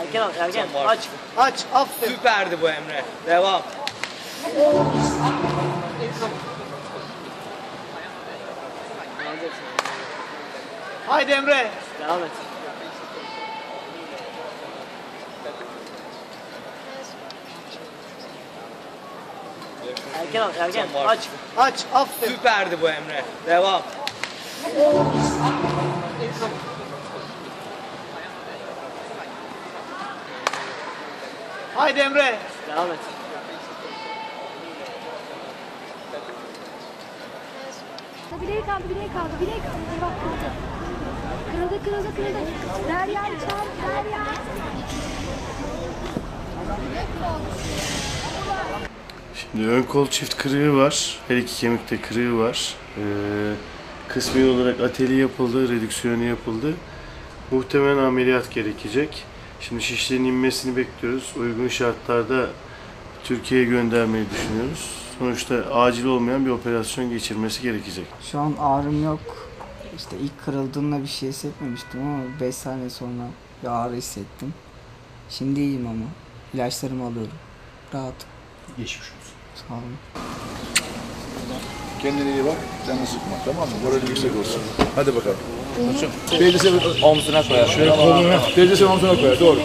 Erken al, erken. Sen var. Aç. Aç. Aferin. Süperdi bu Emre. Devam. Haydi Emre. Devam et. Erken al, erken. Sen. Aç. Aç. Aferin. Süperdi bu Emre. Devam. Haydi Emre. Devam et. Bileği kaldı, bileği kaldı, bileği kaldı. Bak kırıldı. Kırıldı, kırıldı, kırıldı. Derya çal, Derya. Şimdi ön kol çift kırığı var. Her iki kemikte kırığı var. Ee, kısmi olarak ateli yapıldı, redüksiyonu yapıldı. Muhtemelen ameliyat gerekecek. Şimdi şişlerin inmesini bekliyoruz. Uygun şartlarda Türkiye'ye göndermeyi düşünüyoruz. Sonuçta acil olmayan bir operasyon geçirmesi gerekecek. Şu an ağrım yok. İşte ilk kırıldığımda bir şey hissetmemiştim ama 5 saniye sonra bir ağrı hissettim. Şimdi iyiyim ama. İlaçlarımı alıyorum. Rahat. Geçmiş olsun. Sağ olun. Kendine iyi bak. Canını sıkma. Tamam mı? Moralin yüksek olsun. Hadi bakalım. Teyzesi omzuna koyar. Şöyle kolunu. Teyzesi omzuna koyar. Doğru.